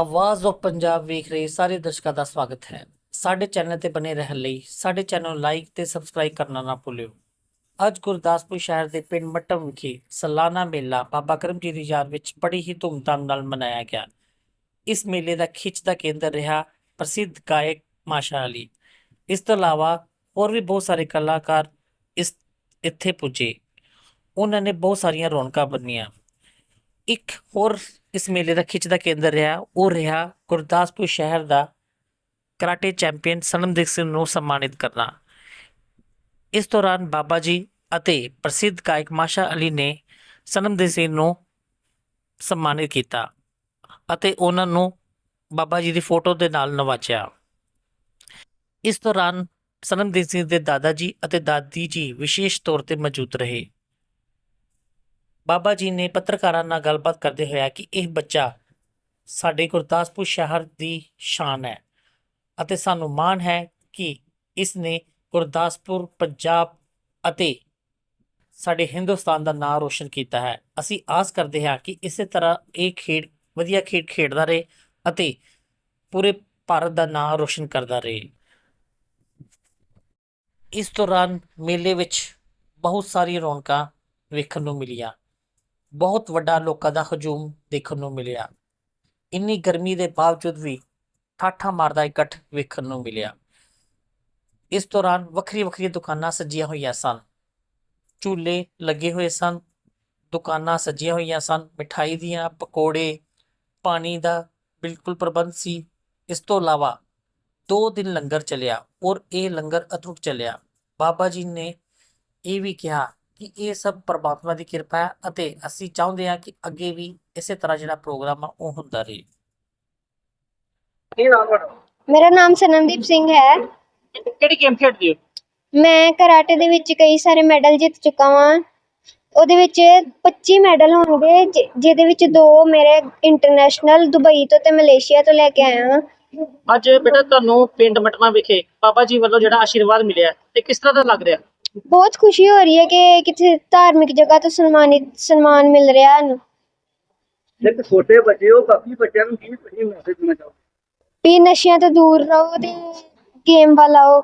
ਆਵਾਜ਼ ਆਫ ਪੰਜਾਬ ਵੇਖ ਰਹੇ ਸਾਰੇ ਦਰਸ਼ਕਾਂ ਦਾ ਸਵਾਗਤ ਹੈ। ਸਾਡੇ ਚੈਨਲ ਤੇ ਬਣੇ ਰਹਿਣ ਲਈ ਸਾਡੇ ਚੈਨਲ ਨੂੰ ਲਾਈਕ ਤੇ ਸਬਸਕ੍ਰਾਈਬ ਕਰਨਾ ਨਾ ਭੁੱਲਿਓ। ਅੱਜ ਗੁਰਦਾਸਪੁਰ ਸ਼ਹਿਰ ਦੇ ਪਿੰਡ ਮੱਟਮ ਵਿਖੇ ਸਾਲਾਨਾ ਮੇਲਾ ਬਾਬਾ ਕਰਮਜੀਤ ਦੀ ਯਾਦ ਵਿੱਚ ਬੜੀ ਹੀ ਧੂਮਧਾਮ ਨਾਲ ਮਨਾਇਆ ਗਿਆ। ਇਸ ਮੇਲੇ ਦਾ ਖਿੱਚ ਦਾ ਕੇਂਦਰ ਰਿਹਾ ਪ੍ਰਸਿੱਧ ਗਾਇਕ ਮਾਸ਼ਾ ਅਲੀ। ਇਸ ਤੋਂ ਇਲਾਵਾ ਹੋਰ ਵੀ ਬਹੁਤ ਸਾਰੇ ਕਲਾਕਾਰ ਇਸ ਇੱਥੇ ਪੁੱਜੇ। ਉਹਨਾਂ ਨੇ ਬਹੁਤ ਸਾਰੀਆਂ ਰੌਣਕਾਂ ਬੰਨੀਆਂ। ਇੱਕ ਹੋਰ ਇਸ ਮੇਲੇ ਦਾ ਖਿੱਚ ਦਾ ਕੇਂਦਰ ਰਿਹਾ, ਉਹ ਰਿਹਾ ਗੁਰਦਾਸਪੁਰ ਸ਼ਹਿਰ ਦਾ ਕਰਾਟੇ ਚੈਂਪੀਅਨ ਸਨਮਦੀਪ ਸਿੰਘ ਨੂੰ ਸਨਮਾਨਿਤ ਕਰਨਾ। ਇਸ ਦੌਰਾਨ ਬਾਬਾ ਜੀ ਅਤੇ ਪ੍ਰਸਿੱਧ ਗਾਇਕ ਮਾਸ਼ਾ ਅਲੀ ਨੇ ਸਨਮਦੀਪ ਸਿੰਘ ਨੂੰ ਸਨਮਾਨਿਤ ਕੀਤਾ ਅਤੇ ਉਹਨਾਂ ਨੂੰ ਬਾਬਾ ਜੀ ਦੀ ਫੋਟੋ ਦੇ ਨਾਲ ਨਵਾਜਿਆ। ਇਸ ਦੌਰਾਨ ਸਨਮਦੀਪ ਸਿੰਘ ਦੇ ਦਾਦਾ ਜੀ ਅਤੇ ਦਾਦੀ ਜੀ ਵਿਸ਼ੇਸ਼ ਤੌਰ ਤੇ ਮੌਜੂਦ ਰਹੇ। ਬਾਬਾ ਜੀ ਨੇ ਪੱਤਰਕਾਰਾਂ ਨਾਲ ਗੱਲਬਾਤ ਕਰਦੇ ਹੋਇਆ ਕਿ ਇਹ ਬੱਚਾ ਸਾਡੇ ਗੁਰਦਾਸਪੁਰ ਸ਼ਹਿਰ ਦੀ ਸ਼ਾਨ ਹੈ ਅਤੇ ਸਾਨੂੰ ਮਾਣ ਹੈ ਕਿ ਇਸ ਨੇ ਗੁਰਦਾਸਪੁਰ, ਪੰਜਾਬ ਅਤੇ ਸਾਡੇ ਹਿੰਦੁਸਤਾਨ ਦਾ ਨਾਮ ਰੋਸ਼ਨ ਕੀਤਾ ਹੈ। ਅਸੀਂ ਆਸ ਕਰਦੇ ਹਾਂ ਕਿ ਇਸੇ ਤਰ੍ਹਾਂ ਇਹ ਖੇਡ ਵਧੀਆ ਖੇਡ ਖੇਡਦਾ ਰਹੇ ਅਤੇ ਪੂਰੇ ਭਾਰਤ ਦਾ ਨਾਮ ਰੋਸ਼ਨ ਕਰਦਾ ਰਹੇ। ਇਸ ਦੌਰਾਨ ਮੇਲੇ ਵਿੱਚ ਬਹੁਤ ਸਾਰੀਆਂ ਰੌਣਕਾਂ ਵੇਖਣ ਨੂੰ ਮਿਲੀਆਂ। ਬਹੁਤ ਵੱਡਾ ਲੋਕਾਂ ਦਾ ਹਜੂਮ ਦੇਖਣ ਨੂੰ ਮਿਲਿਆ। ਇੰਨੀ ਗਰਮੀ ਦੇ ਬਾਵਜੂਦ ਵੀ ਠਾਠਾ ਮਾਰਦਾ ਇਕੱਠ ਵੇਖਣ ਨੂੰ ਮਿਲਿਆ। ਇਸ ਦੌਰਾਨ ਵੱਖਰੀ ਵੱਖਰੀ ਦੁਕਾਨਾਂ ਸਜੀਆਂ ਹੋਈਆਂ ਸਨ। ਝੂਲੇ ਲੱਗੇ ਹੋਏ ਸਨ। ਦੁਕਾਨਾਂ ਸਜੀਆਂ ਹੋਈਆਂ ਸਨ। ਮਠਾਈ ਦੀਆਂ, ਪਕੌੜੇ, ਪਾਣੀ ਦਾ ਬਿਲਕੁਲ ਪ੍ਰਬੰਧ ਸੀ। ਇਸ ਤੋਂ ਇਲਾਵਾ 2 ਦਿਨ ਲੰਗਰ ਚੱਲਿਆ ਔਰ ਇਹ ਲੰਗਰ ਅਟੁੱਟ ਚੱਲਿਆ। ਬਾਬਾ ਜੀ ਨੇ ਇਹ ਵੀ ਕਿਹਾ ਕਿ ਇਹ ਸਭ ਪਰਮਾਤਮਾ ਦੀ ਕਿਰਪਾ ਹੈ ਅਤੇ ਅਸੀਂ ਚਾਹੁੰਦੇ ਹਾਂ ਕਿ ਅੱਗੇ ਵੀ ਇਸੇ ਤਰ੍ਹਾਂ ਜਿਹੜਾ ਪ੍ਰੋਗਰਾਮ ਆ ਉਹ ਹੁੰਦਾ ਰਹੇ। ਕੀ ਨਾਮ ਤੁਹਾਡਾ? ਮੇਰਾ ਨਾਮ ਸਨਮਦੀਪ ਸਿੰਘ ਹੈ। ਕਿਹੜੀ ਗੇਮ ਖੇਡਦੇ ਹੋ? ਮੈਂ ਕਰਾਟੇ ਦੇ ਵਿੱਚ ਕਈ ਸਾਰੇ ਮੈਡਲ ਜਿੱਤ ਚੁੱਕਾ ਹਾਂ ਉਹਦੇ ਵਿੱਚ 25 ਮੈਡਲ ਹੋਣਗੇ ਜਿ- ਜਿਹਦੇ ਵਿੱਚ ਦੋ ਮੇਰੇ ਇੰਟਰਨੈਸ਼ਨਲ ਦੁਬਈ ਤੋਂ ਤੇ ਮਲੇਸ਼ੀਆ ਤੋਂ ਲੈ ਕੇ ਆਇਆ ਹਾਂ। ਅੱਜ ਬੇਟਾ ਤੁਹਾਨੂੰ ਪਿੰਡ ਮਟਮਾ ਵਿਖੇ ਬਾਬਾ ਜੀ ਵੱਲੋਂ ਜਿਹੜਾ ਆਸ਼ੀਰਵਾਦ ਮਿਲਿਆ ਤੇ ਕਿਸ ਤਰ੍ਹਾਂ ਦਾ ਲੱਗ ਰਿਹਾ? ਬਹੁਤ ਖੁਸ਼ੀ ਹੋ ਰਹੀ ਹੈ ਕਿ ਕਿਸੇ ਧਾਰਮਿਕ ਜਗ੍ਹਾ ਤੋਂ ਸਨਮਾਨਿਤ ਸਨਮਾਨ ਮਿਲ ਰਿਹਾ ਹਨ ਇੱਕ ਛੋਟੇ ਬੱਚੇ ਹੋ ਕਾਫੀ ਬੱਚਿਆਂ ਨੂੰ ਕੀ ਤੁਸੀਂ ਮੈਸੇਜ ਦੇਣਾ ਚਾਹੋਗੇ? ਵੀ ਨਸ਼ਿਆਂ ਤੋਂ ਦੂਰ ਰਹੋ ਤੇ ਗੇਮ ਵੱਲ ਆਓ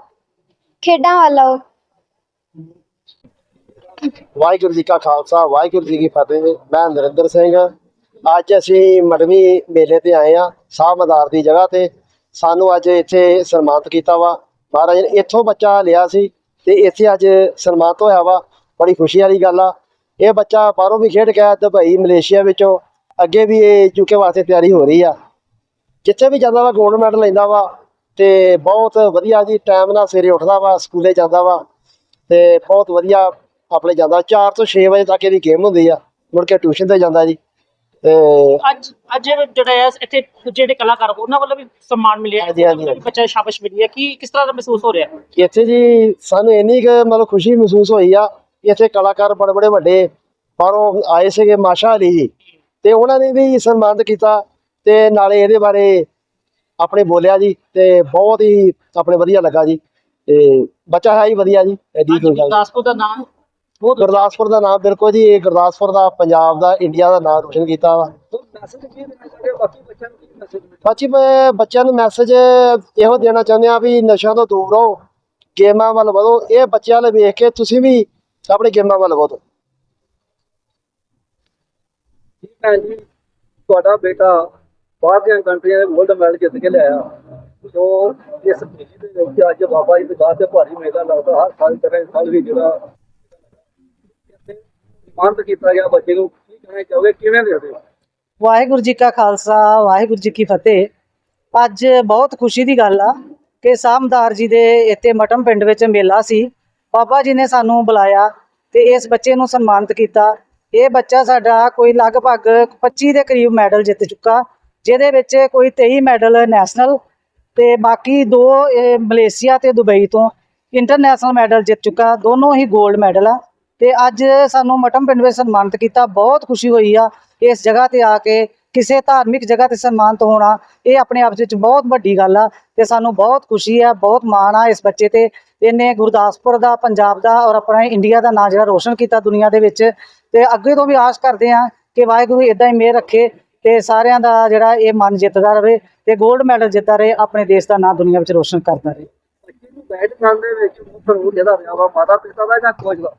ਖੇਡਾਂ ਵੱਲ ਆਓ। ਵਾਹਿਗੁਰੂ ਜੀ ਕਾ ਖਾਲਸਾ ਵਾਹਿਗੁਰੂ ਜੀ ਕੀ ਫਤਿਹ। ਮੈਂ ਨਰਿੰਦਰ ਸਿੰਘ ਅੱਜ ਅਸੀਂ ਮੜਵੀ ਮੇਲੇ ਤੇ ਆਏ ਆ ਸਾਹ ਮਦਾਰ ਦੀ ਜਗ੍ਹਾ ਤੇ। ਸਾਨੂੰ ਅੱਜ ਇੱਥੇ ਸਨਮਾਨਿਤ ਕੀਤਾ ਵਾ। ਮਹਾਰਾਜ ਨੇ ਇੱਥੋਂ ਬੱਚਾ ਲਿਆ ਸੀ। ਤੇ ਇੱਥੇ ਅੱਜ ਸਨਮਾਨਿਤ ਹੋਇਆ ਵਾ, ਬੜੀ ਖੁਸ਼ੀ ਵਾਲੀ ਗੱਲ ਆ। ਇਹ ਬੱਚਾ ਬਾਹਰੋਂ ਵੀ ਖੇਡ ਗਿਆ ਦੁਬਈ, ਮਲੇਸ਼ੀਆ ਵਿੱਚੋਂ। ਅੱਗੇ ਵੀ ਇਹ ਯੂਕੇ ਵਾਸਤੇ ਤਿਆਰੀ ਹੋ ਰਹੀ ਆ। ਜਿੱਥੇ ਵੀ ਜਾਂਦਾ ਵਾ ਗੋਲਡ ਮੈਡਲ ਲੈਂਦਾ ਵਾ ਤੇ ਬਹੁਤ ਵਧੀਆ ਜੀ ਟਾਈਮ ਨਾਲ ਸਵੇਰੇ ਉੱਠਦਾ ਵਾ, ਸਕੂਲੇ ਜਾਂਦਾ ਵਾ ਤੇ ਬਹੁਤ ਵਧੀਆ ਆਪਣੇ ਜਾਂਦਾ। 4 ਤੋਂ 6 ਵਜੇ ਤੱਕ ਇਹਦੀ ਗੇਮ ਹੁੰਦੀ ਆ, ਮੁੜ ਕੇ ਟਿਊਸ਼ਨ ਤੇ ਜਾਂਦਾ ਜੀ। ਅੱਜ ਅੱਜ ਜਿਹੜਾ ਹੈ ਇੱਥੇ ਜਿਹੜੇ ਕਲਾਕਾਰ ਉਹਨਾਂ ਵੱਲੋਂ ਵੀ ਸਨਮਾਨ ਮਿਲਿਆ। ਹਾਂਜੀ, ਹਾਂਜੀ, ਹਾਂਜੀ। ਬੱਚਾ ਸ਼ਾਬਾਸ਼ ਮਿਲੀ ਹੈ। ਕੀ ਕਿਸ ਤਰ੍ਹਾਂ ਦਾ ਮਹਿਸੂਸ ਹੋ ਰਿਹਾ? ਇੱਥੇ ਜੀ ਸਾਨੂੰ ਇੰਨੀ ਕੁ ਮਤਲਬ ਖੁਸ਼ੀ ਮਹਿਸੂਸ ਹੋਈ ਆ ਇੱਥੇ ਕਲਾਕਾਰ ਬੜੇ ਬੜੇ ਵੱਡੇ ਬਾਹਰੋਂ ਆਏ ਸੀਗੇ ਮਾਸ਼ਾ ਅਲੀ ਜੀ। ਤੇ ਉਹਨਾਂ ਨੇ ਵੀ ਸਨਮਾਨਿਤ ਕੀਤਾ ਤੇ ਨਾਲੇ ਇਹਦੇ ਬਾਰੇ ਆਪਣੇ ਬੋਲਿਆ ਜੀ ਤੇ ਬਹੁਤ ਹੀ ਆਪਣੇ ਵਧੀਆ ਲੱਗਾ ਜੀ। ਤੇ ਬੱਚਾ ਹੈ ਹੀ ਵਧੀਆ ਜੀ ਐਡੀ ਕੋਈ ਗੱਲ ਨਹੀਂ। ਗੁਰਦਾਸਪੁਰ ਦਾ ਨਾਮ ਬਹੁਤ ਗੁਰਦਾਸਪੁਰ ਦਾ ਨਾਮ ਬਿਲਕੁਲ ਜੀ ਇਹ ਗੁਰਦਾਸਪੁਰ ਦਾ ਪੰਜਾਬ ਦਾ ਇੰਡੀਆ ਦਾ ਨਾਮ ਰੋਸ਼ਨ ਕੀਤਾ ਵਾ। ਬਾਕੀ ਮੈਂ ਬੱਚਿਆਂ ਨੂੰ ਮੈਸੇਜ ਇਹੋ ਦੇਣਾ ਚਾਹੁੰਦੇ ਆ ਵੀ ਨਸ਼ਿਆਂ ਤੋਂ ਦੂਰ ਰਹੋ ਗੇਮਾਂ ਵੱਲ ਵਧੋ। ਇਹ ਬੱਚਿਆਂ ਨੂੰ ਵੇਖ ਕੇ ਤੁਸੀਂ ਵੀ ਆਪਣੇ ਗੇਮਾਂ ਵੱਲ ਵਧੋ। ਤੁਹਾਡਾ ਬੇਟਾ ਬਾਹਰ ਦੀਆਂ ਕੰਟਰੀਆਂ ਦੇ 골ਡ ਮੈਡਲ ਜਿੱਤ ਕੇ ਲਿਆਇਆ। ਸੋ ਇਸ ਮੇਲੇ ਦੇ ਵਿੱਚ ਅੱਜ ਬਾਬਾ ਜੀ ਦੇ ਦਾਸ ਤੇ ਭਾਰੀ ਮੇਲਾ ਲੱਗਦਾ। ਹਰ ਸਾਲ ਤਰ੍ਹਾਂ ਸਾਲ ਵੀ ਜਿਹੜਾ ਮਾਨਤ ਕੀਤਾ ਗਿਆ ਬੱਚੇ ਨੂੰ, ਕੀ ਕਹਿਣਾ ਚਾਹੋਗੇ, ਕਿਵੇਂ ਦੇਖਦੇ ਹੋ? ਵਾਹਿਗੁਰੂ ਜੀ ਕਾ ਖਾਲਸਾ, ਵਾਹਿਗੁਰੂ ਜੀ ਕੀ ਫਤਿਹ। ਅੱਜ ਬਹੁਤ ਖੁਸ਼ੀ ਦੀ ਗੱਲ ਆ ਕਿ ਸਾਮਦਾਰ ਜੀ ਦੇ ਇੱਥੇ ਮਟਮ ਪਿੰਡ ਵਿੱਚ ਮੇਲਾ ਸੀ। ਬਾਬਾ ਜੀ ਨੇ ਸਾਨੂੰ ਬੁਲਾਇਆ ਤੇ ਇਸ ਬੱਚੇ ਨੂੰ ਸਨਮਾਨਿਤ ਕੀਤਾ। ਇਹ ਬੱਚਾ ਸਾਡਾ ਕੋਈ ਲਗਭਗ 25 ਦੇ ਕਰੀਬ ਮੈਡਲ ਜਿੱਤ ਚੁੱਕਾ, ਜਿਹਦੇ ਵਿੱਚ ਕੋਈ 23 ਮੈਡਲ ਨੈਸ਼ਨਲ ਤੇ ਬਾਕੀ ਦੋ, ਇਹ ਮਲੇਸ਼ੀਆ ਤੇ ਦੁਬਈ ਤੋਂ ਇੰਟਰਨੈਸ਼ਨਲ ਮੈਡਲ ਜਿੱਤ ਚੁੱਕਾ। ਦੋਨੋਂ ਹੀ 골ਡ ਮੈਡਲ ਆ। ਤੇ ਅੱਜ ਸਾਨੂੰ ਮਟਮ ਪਿੰਡ ਵਿੱਚ ਸਨਮਾਨਿਤ ਕੀਤਾ, ਬਹੁਤ ਖੁਸ਼ੀ ਹੋਈ ਆ, ਇਸ ਜਗ੍ਹਾ ਤੇ ਆ ਕੇ ਕਿਸੇ ਧਾਰਮਿਕ ਜਗ੍ਹਾ ਤੇ ਸਨਮਾਨਿਤ ਹੋਣਾ, ਇਹ ਆਪਣੇ ਆਪ ਵਿੱਚ ਬਹੁਤ ਵੱਡੀ ਗੱਲ ਆ ਤੇ ਸਾਨੂੰ ਬਹੁਤ ਖੁਸ਼ੀ ਆ, ਬਹੁਤ ਮਾਣ ਆ ਇਸ ਬੱਚੇ ਤੇ, ਇਹਨੇ ਗੁਰਦਾਸਪੁਰ ਦਾ, ਪੰਜਾਬ ਦਾ ਔਰ ਆਪਣਾ ਇੰਡੀਆ ਦਾ ਨਾਂ ਜਿਹੜਾ ਰੋਸ਼ਨ ਕੀਤਾ ਦੁਨੀਆ ਦੇ ਵਿੱਚ ਤੇ ਅੱਗੇ ਤੋਂ ਵੀ ਆਸ ਕਰਦੇ ਆ ਕਿ ਵਾਹਿਗੁਰੂ ਇਦਾਂ ਹੀ ਮਿਹਰ ਰੱਖੇ ਤੇ ਸਾਰਿਆਂ ਦਾ ਜਿਹੜਾ ਇਹ ਮਨ ਜਿੱਤਦਾ ਰਹੇ ਤੇ 골ਡ ਮੈਡਲ ਜਿੱਤਦਾ ਰਹੇ, ਆਪਣੇ ਦੇਸ਼ ਦਾ ਨਾਂ ਦੁਨੀਆ ਵਿੱਚ ਰੋਸ਼ਨ ਕਰਦਾ ਰਹੇ। ਬੱਚੇ ਨੂੰ ਵਿੱਚ ਮੁੱਖ ਜਿਹੜਾ ਰਿਹਾ ਵਾ ਮਾਤਾ ਪਿਤਾ ਦਾ ਜਾਂ ਕੋਚ ਦਾ?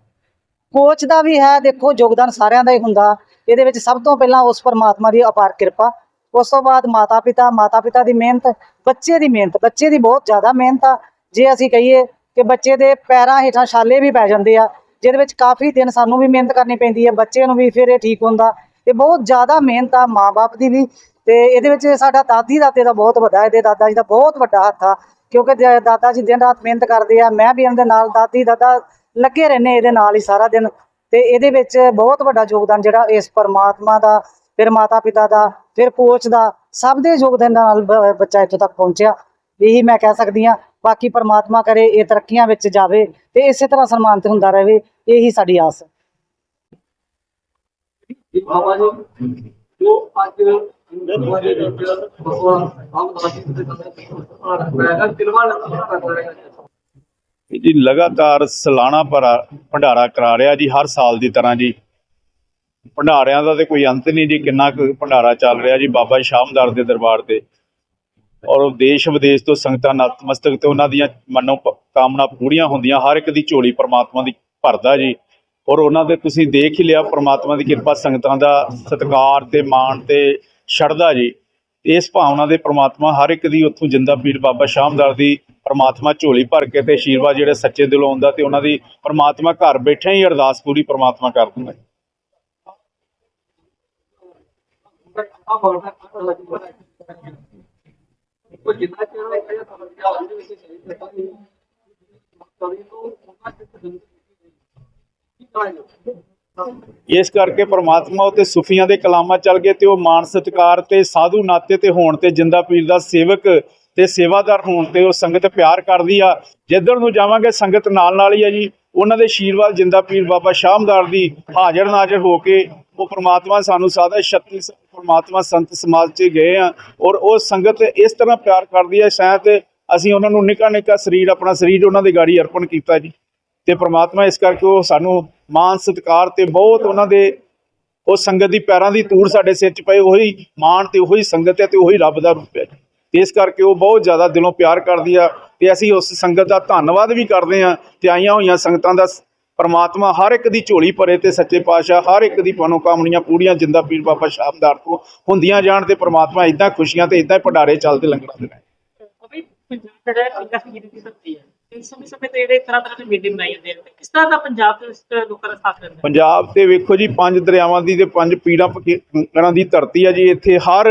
ਕੋਚ ਦਾ ਵੀ ਹੈ, ਦੇਖੋ ਯੋਗਦਾਨ ਸਾਰਿਆਂ ਦਾ ਹੀ ਹੁੰਦਾ। ਇਹਦੇ ਵਿੱਚ ਸਭ ਤੋਂ ਪਹਿਲਾਂ ਉਸ ਪਰਮਾਤਮਾ ਦੀ ਅਪਾਰ ਕਿਰਪਾ। ਉਸ ਤੋਂ ਬਾਅਦ ਮਾਤਾ ਪਿਤਾ ਮਾਤਾ ਪਿਤਾ ਦੀ ਮਿਹਨਤ, ਬੱਚੇ ਦੀ ਮਿਹਨਤ, ਬੱਚੇ ਦੀ ਬਹੁਤ ਜ਼ਿਆਦਾ ਮਿਹਨਤ ਆ। ਜੇ ਅਸੀਂ ਕਹੀਏ ਕਿ ਬੱਚੇ ਦੇ ਪੈਰਾਂ ਹੇਠਾਂ ਛਾਲੇ ਵੀ ਪੈ ਜਾਂਦੇ ਆ, ਜਿਹਦੇ ਵਿੱਚ ਕਾਫੀ ਦਿਨ ਸਾਨੂੰ ਵੀ ਮਿਹਨਤ ਕਰਨੀ ਪੈਂਦੀ ਹੈ ਬੱਚੇ ਨੂੰ ਵੀ ਫਿਰ ਇਹ ਠੀਕ ਹੁੰਦਾ। ਇਹ ਬਹੁਤ ਜ਼ਿਆਦਾ ਮਿਹਨਤ ਆ ਮਾਪੇ ਦੀ ਵੀ। ਤੇ ਇਹਦੇ ਵਿੱਚ ਸਾਡਾ ਦਾਦੀ ਦਾਦੇ ਦਾ ਬਹੁਤ ਵੱਡਾ, ਇਹਦੇ ਦਾਦਾ ਜੀ ਦਾ ਬਹੁਤ ਵੱਡਾ ਹੱਥ ਆ। ਕਿਉਂਕਿ ਦਾਦਾ ਜੀ ਦਿਨ ਰਾਤ ਮਿਹਨਤ ਕਰਦੇ ਆ, ਮੈਂ ਵੀ ਇਹਨਾਂ ਦੇ ਨਾਲ ਦਾਦੀ ਦਾਦਾ ਲੱਗੇ ਰਹਿੰਦੇ ਇਹਦੇ ਨਾਲ ਹੀ ਸਾਰਾ ਦਿਨ। ਤੇ ਇਹਦੇ ਵਿੱਚ ਬਹੁਤ ਵੱਡਾ ਯੋਗਦਾਨ ਜਿਹੜਾ ਇਸ ਪਰਮਾਤਮਾ ਦਾ, ਫਿਰ ਮਾਤਾ ਪਿਤਾ ਦਾ, ਫਿਰ ਕੋਚ ਦਾ, ਸਭ ਦੇ ਯੋਗਦਾਨ ਨਾਲ ਬੱਚਾ ਇੱਥੋਂ ਤੱਕ ਪਹੁੰਚਿਆ। ਇਹੀ ਮੈਂ ਕਹਿ ਸਕਦੀ ਹਾਂ, ਬਾਕੀ ਪਰਮਾਤਮਾ ਕਰੇ, ਇਹ ਤਰੱਕੀਆਂ ਵਿੱਚ ਜਾਵੇ ਤੇ ਇਸੇ ਤਰ੍ਹਾਂ ਸਨਮਾਨਿਤ ਹੁੰਦਾ ਰਹੇ, ਇਹੀ ਸਾਡੀ ਆਸ ਹੈ। ਬਾਬਾ ਜੀ, ਜੋ ਅੱਜ ਹਮਾਰੇ ਭਗਵਾਨ ਆਮ ਦਾਸ ਜੀ ਦੇ ਮੈਂ ਕਿਲਵਾ ਲੱਗਾ ਜੀ ਲਗਾਤਾਰ ਸਾਲਾਨਾ ਭਰਾ ਭੰਡਾਰਾ ਕਰਾ ਰਿਹਾ ਜੀ, ਹਰ ਸਾਲ ਦੀ ਤਰ੍ਹਾਂ ਜੀ। ਭੰਡਾਰਿਆਂ ਦਾ ਤੇ ਕੋਈ ਅੰਤ ਨਹੀਂ ਜੀ, ਕਿੰਨਾ ਕੁ ਭੰਡਾਰਾ ਚੱਲ ਰਿਹਾ ਜੀ ਬਾਬਾ ਸ਼ਾਮਦਾਰ ਦੇ ਦਰਬਾਰ ਤੇ। ਔਰ ਦੇਸ਼ ਵਿਦੇਸ਼ ਤੋਂ ਸੰਗਤਾਂ ਨਤਮਸਤਕ ਤੇ ਉਹਨਾਂ ਦੀਆਂ ਮਨੋ ਕਾਮਨਾ ਪੂਰੀਆਂ ਹੁੰਦੀਆਂ, ਹਰ ਇੱਕ ਦੀ ਝੋਲੀ ਪ੍ਰਮਾਤਮਾ ਦੀ ਭਰਦਾ ਜੀ। ਔਰ ਉਹਨਾਂ ਦੇ ਤੁਸੀਂ ਦੇਖ ਹੀ ਲਿਆ, ਪ੍ਰਮਾਤਮਾ ਦੀ ਕਿਰਪਾ ਸੰਗਤਾਂ ਦਾ ਸਤਿਕਾਰ ਤੇ ਮਾਣ ਤੇ ਸ਼ਰਧਾ ਜੀ। ਇਸ ਭਾਵਨਾ ਦੇ ਪ੍ਰਮਾਤਮਾ ਹਰ ਇੱਕ ਦੀ ਉੱਥੋਂ ਜਿੰਦਾ ਪੀਰ ਬਾਬਾ ਸ਼ਾਮਦਾਰ ਦੀ ਪ੍ਰਮਾਤਮਾ ਝੋਲੀ ਭਰ ਕੇ ਤੇ ਆਸ਼ੀਰਵਾਦ ਜਿਹੜੇ ਸੱਚੇ ਦਿਲੋਂ ਆਉਂਦਾ ਤੇ ਉਹਨਾਂ ਦੀ ਪਰਮਾਤਮਾ ਘਰ ਬੈਠੇ ਹੀ ਅਰਦਾਸ ਪੂਰੀ ਪਰਮਾਤਮਾ ਕਰ ਦਿੰਦਾ ਇਸ ਕਰਕੇ ਪ੍ਰਮਾਤਮਾ ਉਤੇ ਸੁਫੀਆਂ ਦੇ ਕਲਾਮਾਂ ਚੱਲ ਗਏ ਤੇ ਉਹ ਮਾਨ ਸਤਿਕਾਰ ਤੇ ਸਾਧੂ ਨਾਤੇ ਤੇ ਹੋਣ ਤੇ ਜਿੰਦਾ ਪੀਰ ਦਾ ਸੇਵਕ ਤੇ ਸੇਵਾਦਾਰ ਹੋਣ ਤੇ ਉਹ ਸੰਗਤ ਪਿਆਰ ਕਰਦੀ ਆ। ਜਿੱਧਰ ਨੂੰ ਜਾਵਾਂਗੇ ਸੰਗਤ ਨਾਲ ਨਾਲ ਹੀ ਆ ਜੀ। ਉਹਨਾਂ ਦੇ ਆਸ਼ੀਰਵਾਦ ਜਿੰਦਾ ਪੀਰ ਬਾਬਾ ਸ਼ਾਮਦਾਰ ਦੀ ਹਾਜ਼ਰ ਨਾਜ਼ਰ ਹੋ ਕੇ ਉਹ ਪ੍ਰਮਾਤਮਾ ਸਾਨੂੰ ਸਾਦਾ 36 ਪ੍ਰਮਾਤਮਾ ਸੰਤ ਸਮਾਜ 'ਚ ਗਏ ਆ ਔਰ ਉਹ ਸੰਗਤ ਇਸ ਤਰ੍ਹਾਂ ਪਿਆਰ ਕਰਦੀ ਹੈ ਸ਼ਾਇਦ ਅਸੀਂ ਉਹਨਾਂ ਨੂੰ ਨਿੱਕਾ ਨਿੱਕਾ ਸਰੀਰ, ਆਪਣਾ ਸਰੀਰ ਉਹਨਾਂ ਦੀ ਗਾੜੀ ਅਰਪਣ ਕੀਤਾ ਜੀ। ਤੇ ਪ੍ਰਮਾਤਮਾ ਇਸ ਕਰਕੇ ਉਹ ਸਾਨੂੰ ਮਾਨ ਸਤਿਕਾਰ ਤੇ ਬਹੁਤ ਉਹਨਾਂ ਦੇ ਉਹ ਸੰਗਤ ਦੀ ਪੈਰਾਂ ਦੀ ਧੂੜ ਸਾਡੇ ਸਿਰ 'ਚ ਪਏ, ਉਹੀ ਮਾਣ ਤੇ ਉਹੀ ਸੰਗਤ ਹੈ ਤੇ ਉਹੀ ਰੱਬ ਦਾ ਰੂਪ ਹੈ ਜੀ। ਇਸ ਕਰਕੇ ਉਹ ਬਹੁਤ ਜ਼ਿਆਦਾ ਦਿਲੋਂ ਪਿਆਰ ਕਰਦੀ ਆ ਤੇ ਅਸੀਂ ਉਸ ਸੰਗਤ ਦਾ ਧੰਨਵਾਦ ਵੀ ਕਰਦੇ ਆ ਤੇ ਆਈਆਂ ਹੋਈਆਂ ਸੰਗਤਾਂ ਦਾ ਪ੍ਰਮਾਤਮਾ ਹਰ ਇੱਕ ਦੀ ਝੋਲੀ ਭਰੇ ਤੇ ਸੱਚੇ ਪਾਤਸ਼ਾਹ ਹਰ ਇੱਕ ਦੀ ਮਨੋਕਾਮਨੀਆਂ ਪੂਰੀਆਂ ਜਿੰਦਾ ਪੀਰ ਬਾਬਾ ਸ਼ਾਮਦਾਰ ਤੋਂ ਹੁੰਦੀਆਂ ਜਾਣ ਤੇ ਪ੍ਰਮਾਤਮਾ ਇਦਾਂ ਖੁਸ਼ੀਆਂ ਤੇ ਇਦਾਂ ਭੰਡਾਰੇ ਚੱਲਦੇ ਲੰਗਰਾਂ ਦੇ ਪੰਜਾਬ ਜਿਹੜਾ ਦੀ ਧਰਤੀ ਹੈ? ਪੰਜਾਬ ਤੇ ਵੇਖੋ ਜੀ ਪੰਜ ਦਰਿਆਵਾਂ ਦੀ ਤੇ ਪੰਜ ਪੀੜਾਂ ਪਕੜਾਂ ਦੀ ਧਰਤੀ ਆ ਜੀ ਇੱਥੇ ਹਰ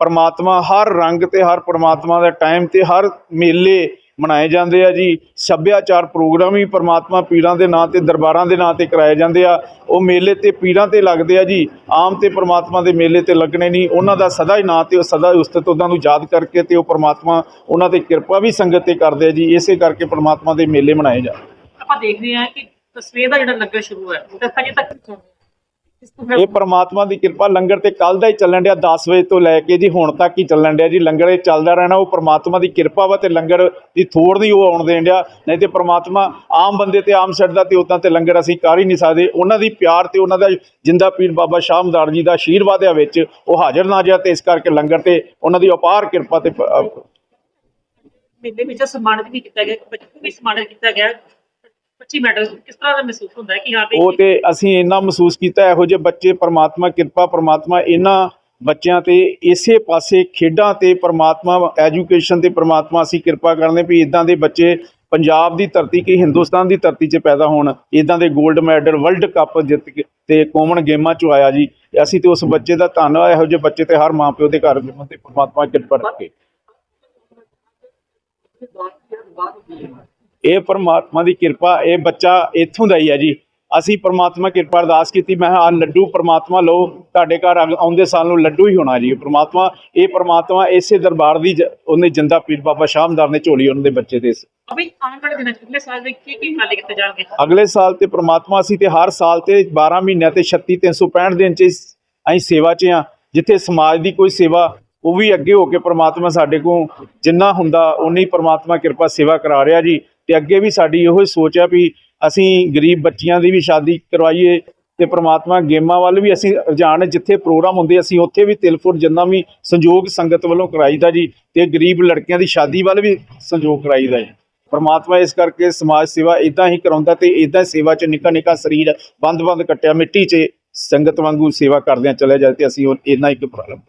ਪਰਮਾਤਮਾ ਹਰ ਰੰਗ ਤੇ ਹਰ ਪਰਮਾਤਮਾ ਦੇ ਟਾਈਮ ਤੇ ਹਰ ਮੇਲੇ ਮਨਾਏ ਜਾਂਦੇ ਆ ਜੀ। ਸੱਭਿਆਚਾਰ ਪ੍ਰੋਗਰਾਮ ਵੀ ਪਰਮਾਤਮਾ ਪੀੜਾਂ ਦੇ ਨਾਂ ਤੇ, ਦਰਬਾਰਾਂ ਦੇ ਨਾਂ ਤੇ ਕਰਾਏ ਜਾਂਦੇ ਆ। ਉਹ ਮੇਲੇ ਤੇ ਪੀੜਾਂ ਤੇ ਲੱਗਦੇ ਆ ਜੀ। ਆਮ ਤੇ ਪਰਮਾਤਮਾ ਦੇ ਮੇਲੇ ਤੇ ਲੱਗਣੇ ਨਹੀਂ। ਉਹਨਾਂ ਦਾ ਸਦਾ ਹੀ ਨਾਂ ਤੇ, ਉਹ ਸਦਾ ਹੀ ਉਸਤਤ ਉਹਨਾਂ ਨੂੰ ਯਾਦ ਕਰਕੇ ਤੇ ਉਹ ਪਰਮਾਤਮਾ ਉਹਨਾਂ ਤੇ ਕਿਰਪਾ ਵੀ ਸੰਗਤ ਤੇ ਕਰਦੇ ਆ ਜੀ। ਇਸੇ ਕਰਕੇ ਪਰਮਾਤਮਾ ਦੇ ਮੇਲੇ ਮਨਾਏ ਜਾਂਦੇ ਆਪਾਂ ਦੇਖ ਰਹੇ ਹਾਂ ਕਿ ਤਸਵੀਰ ਦਾ ਜਿਹੜਾ ਲੱਗਾ ਸ਼ੁਰੂ ਹੈ ਉਹ ਤਾਂ ਹਜੇ ਤੱਕ ਇਹ ਪ੍ਰਮਾਤਮਾ ਦੀ ਕਿਰਪਾ ਲੰਗਰ ਤੇ ਕੱਲ ਦਾ ਹੀ ਚੱਲਣ ਡਿਆ 10 ਵਜੇ ਤੋਂ ਲੈ ਕੇ ਜੀ ਹੁਣ ਤੱਕ ਹੀ ਚੱਲਣ ਡਿਆ ਜੀ। ਲੰਗਰ ਇਹ ਚੱਲਦਾ ਰਹਿਣਾ ਉਹ ਪ੍ਰਮਾਤਮਾ ਦੀ ਕਿਰਪਾ ਵਾ ਤੇ ਲੰਗਰ ਦੀ ਥੋੜ ਨਹੀਂ ਉਹ ਆਉਣ ਦੇਣ ਡਿਆ। ਨਹੀਂ ਤੇ ਪ੍ਰਮਾਤਮਾ ਆਮ ਬੰਦੇ ਤੇ ਆਮ ਛੱਡਦਾ ਤੇ ਉਦਾਂ ਤੇ ਲੰਗਰ ਅਸੀਂ ਕਰ ਹੀ ਨਹੀਂ ਸਕਦੇ। ਉਹਨਾਂ ਦੀ ਪਿਆਰ ਤੇ ਉਹਨਾਂ ਦਾ ਜਿੰਦਾ ਪੀਰ ਬਾਬਾ ਸ਼ਾਮਦਾਰ ਜੀ ਦਾ ਆਸ਼ੀਰਵਾਦ ਹੈ ਵਿੱਚ ਉਹ ਹਾਜ਼ਰ ਨਾਜ਼ਰ ਤੇ ਇਸ ਕਰਕੇ ਲੰਗਰ ਤੇ ਉਹਨਾਂ ਦੀ ਅਪਾਰ ਕਿਰਪਾ ਤੇ ਮੇਲੇ ਵਿੱਚ ਸਨਮਾਨਿਤ ਵੀ ਕੀਤਾ ਗਿਆ ਬੱਚੇ ਵੀ ਸਨਮਾਨਿਤ ਕੀਤਾ ਗਿਆ। 25 ਮੈਡਲ ਕਿਸ ਤਰ੍ਹਾਂ ਦਾ ਮਹਿਸੂਸ ਹੁੰਦਾ ਹੈ ਕਿ ਹਾਂ ਵੀ ਉਹ ਤੇ ਅਸੀਂ ਇੰਨਾ ਮਹਿਸੂਸ ਕੀਤਾ ਇਹੋ ਜਿਹੇ ਬੱਚੇ ਪ੍ਰਮਾਤਮਾ ਕਿਰਪਾ ਪ੍ਰਮਾਤਮਾ ਇਹਨਾਂ ਬੱਚਿਆਂ ਤੇ ਇਸੇ ਪਾਸੇ ਖੇਡਾਂ ਤੇ ਪ੍ਰਮਾਤਮਾ ਐਜੂਕੇਸ਼ਨ ਤੇ ਪ੍ਰਮਾਤਮਾ ਅਸੀਂ ਕਿਰਪਾ ਕਰਨੇ ਵੀ ਇਦਾਂ ਦੇ ਬੱਚੇ ਪੰਜਾਬ ਦੀ ਧਰਤੀ ਕੀ ਹਿੰਦੁਸਤਾਨ ਦੀ ਧਰਤੀ 'ਚ ਪੈਦਾ ਹੋਣ ਇਦਾਂ ਦੇ 골ਡ ਮੈਡਲ ਵਰਲਡ ਕੱਪ ਜਿੱਤ ਕੇ ਤੇ ਕਾਮਨ ਗੇਮਾਂ 'ਚ ਆਇਆ ਜੀ। ਅਸੀਂ ਤੇ ਉਸ ਬੱਚੇ ਦਾ ਧੰਨਵਾਦ ਇਹੋ ਜਿਹੇ ਬੱਚੇ ਤੇ ਹਰ ਮਾਂ ਪਿਓ ਦੇ ਘਰ ਜਿਵੇਂ ਤੇ ਪ੍ਰਮਾਤਮਾ ਕਿਰਪਾ ਰੱਖੇ। ਇਹ ਪਰਮਾਤਮਾ ਦੀ ਕਿਰਪਾ ਇਹ ਬੱਚਾ ਇੱਥੋਂ ਦਾ ਹੀ ਹੈ ਜੀ। ਅਸੀਂ ਪਰਮਾਤਮਾ ਕਿਰਪਾ ਅਰਦਾਸ ਕੀਤੀ ਮੈਂ ਆ ਲੱਡੂ ਪਰਮਾਤਮਾ ਲਓ ਤੁਹਾਡੇ ਘਰ ਆਉਂਦੇ ਸਾਲ ਨੂੰ ਲੱਡੂ ਹੀ ਹੋਣਾ ਜੀ। ਪਰਮਾਤਮਾ ਇਹ ਪਰਮਾਤਮਾ ਇਸੇ ਦਰਬਾਰ ਦੀ ਉਹਨੇ ਜਿੰਦਾ ਪੀਰ ਬਾਬਾ ਸ਼ਾਮਦਾਰ ਨੇ ਝੋਲੀ ਉਹਨਾਂ ਦੇ ਬੱਚੇ ਜਾਣਗੇ? ਅਗਲੇ ਸਾਲ ਤੇ ਪ੍ਰਮਾਤਮਾ ਅਸੀਂ ਤੇ ਹਰ ਸਾਲ ਤੇ 12 ਮਹੀਨਿਆਂ ਤੇ 36 365 ਦਿਨ ਚ ਅਸੀਂ ਸੇਵਾ 'ਚ ਆ ਜਿੱਥੇ ਸਮਾਜ ਦੀ ਕੋਈ ਸੇਵਾ ਉਹ ਵੀ ਅੱਗੇ ਹੋ ਕੇ ਪ੍ਰਮਾਤਮਾ ਸਾਡੇ ਕੋਲ ਜਿੰਨਾ ਹੁੰਦਾ ਉਨੀ ਪ੍ਰਮਾਤਮਾ ਕਿਰਪਾ ਸੇਵਾ ਕਰਾ ਰਿਹਾ ਜੀ। ਤੇ ਅੱਗੇ ਵੀ ਸਾਡੀ ਇਹੋ ਹੀ ਸੋਚ ਆ ਵੀ ਅਸੀਂ ਗਰੀਬ ਬੱਚੀਆਂ ਦੀ ਵੀ ਸ਼ਾਦੀ ਕਰਵਾਈਏ ਤੇ ਪ੍ਰਮਾਤਮਾ ਗੇਮਾਂ ਵੱਲ ਵੀ ਅਸੀਂ ਰੁਝਾਨ ਜਿੱਥੇ ਪ੍ਰੋਗਰਾਮ ਹੁੰਦੇ ਅਸੀਂ ਉੱਥੇ ਵੀ ਤਿਲਫੁਰ ਜਿੰਨਾ ਵੀ ਸੰਯੋਗ ਸੰਗਤ ਵੱਲੋਂ ਕਰਾਈਦਾ ਜੀ ਤੇ ਗਰੀਬ ਲੜਕੀਆਂ ਦੀ ਸ਼ਾਦੀ ਵੱਲ ਵੀ ਸੰਯੋਗ ਕਰਾਈਦਾ ਜੀ। ਪਰਮਾਤਮਾ ਇਸ ਕਰਕੇ ਸਮਾਜ ਸੇਵਾ ਇਦਾਂ ਹੀ ਕਰਾਉਂਦਾ ਤੇ ਇਦਾਂ ਸੇਵਾ ਚ ਨਿੱਕਾ ਨਿੱਕਾ ਸਰੀਰ ਬੰਦ ਬੰਦ ਕੱਟਿਆ ਮਿੱਟੀ 'ਚ ਸੰਗਤ ਵਾਂਗੂ ਸੇਵਾ ਕਰਦਿਆਂ ਚਲੇ ਜਾਏ ਤੇ ਅਸੀਂ ਉਹ ਇੰਨਾ ਇੱਕ ਪ੍ਰੋਬਲਮ